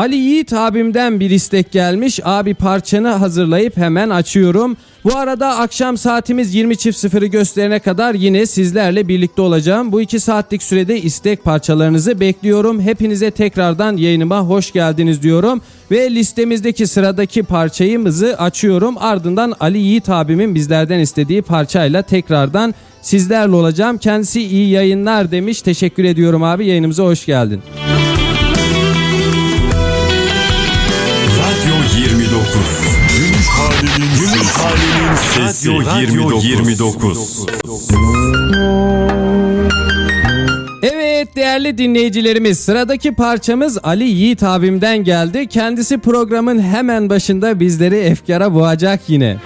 Ali Yiğit abimden bir istek gelmiş. Abi parçanı hazırlayıp hemen açıyorum. Bu arada akşam saatimiz 20.00'ı gösterene kadar yine sizlerle birlikte olacağım. Bu iki saatlik sürede istek parçalarınızı bekliyorum. Hepinize tekrardan yayınıma hoş geldiniz diyorum. Ve listemizdeki sıradaki parçayımızı açıyorum. Ardından Ali Yiğit abimin bizlerden istediği parçayla tekrardan sizlerle olacağım. Kendisi iyi yayınlar demiş. Teşekkür ediyorum abi yayınımıza hoş geldin. Radyo Radyo 29. Evet değerli dinleyicilerimiz sıradaki parçamız Ali Yiğit abimden geldi. Kendisi programın hemen başında bizleri efkara boğacak yine.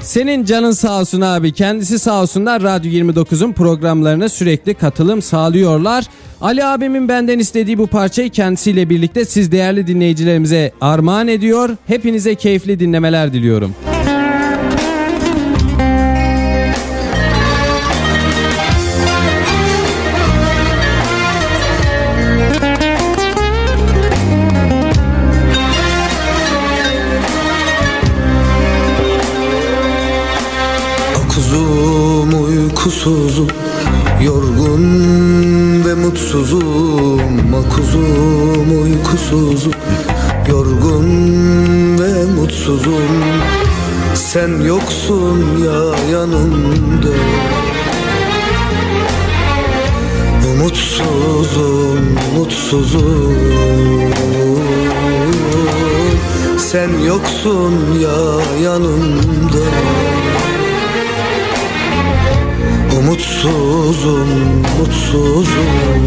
Senin canın sağ olsun abi. Kendisi sağ olsunlar Radyo 29'un programlarına sürekli katılım sağlıyorlar. Ali abimin benden istediği bu parçayı kendisiyle birlikte siz değerli dinleyicilerimize armağan ediyor. Hepinize keyifli dinlemeler diliyorum. Kuzum uykusuzum. Yorgun ve mutsuzum. Kuzum uykusuzum. Yorgun ve mutsuzum. Sen yoksun ya yanımda. Umutsuzum, mutsuzum Sen yoksun ya yanımda Umutsuzum, mutsuzum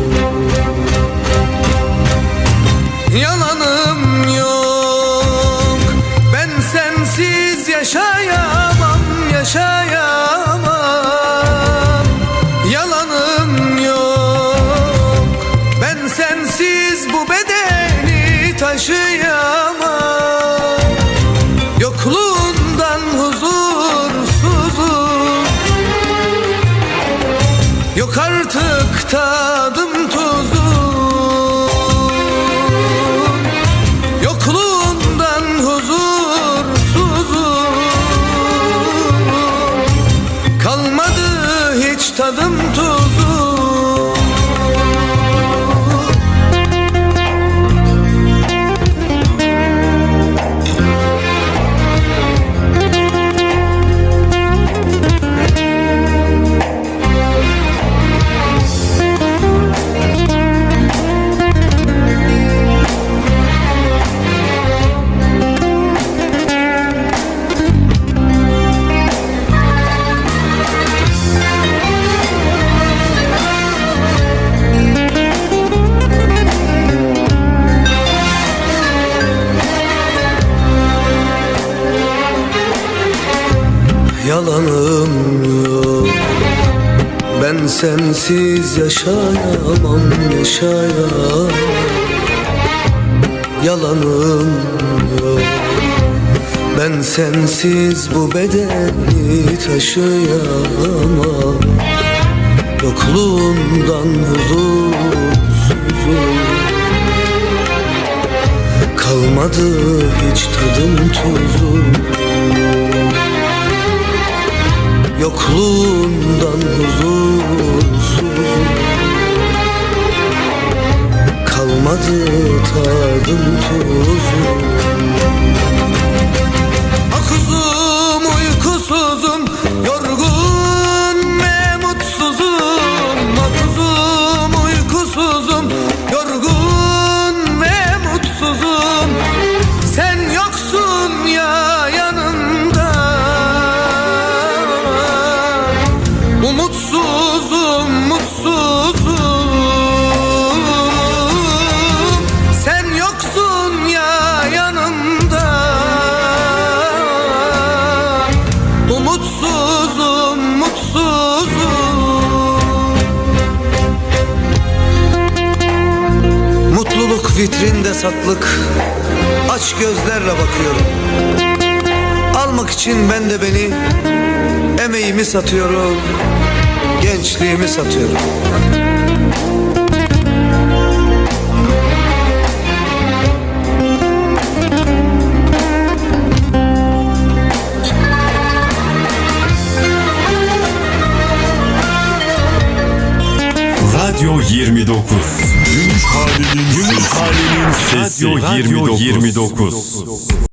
tadım tuzum Yalanım yok. Ben sensiz yaşayamam yaşayamam. Yalanım yok. Ben sensiz bu bedeni taşıyamam. Yokluğundan huzursuzum. Kalmadı hiç tadım tuzum Yokluğundan huzursuzum. Kalmadı tadım tuzum vitrinde saklık Aç gözlerle bakıyorum. Almak için ben de beni Emeğimi satıyorum Gençliğimi satıyorum Radyo 29. Gümüş Halil'in Gümüş Halil'in Sesi Radyo 29.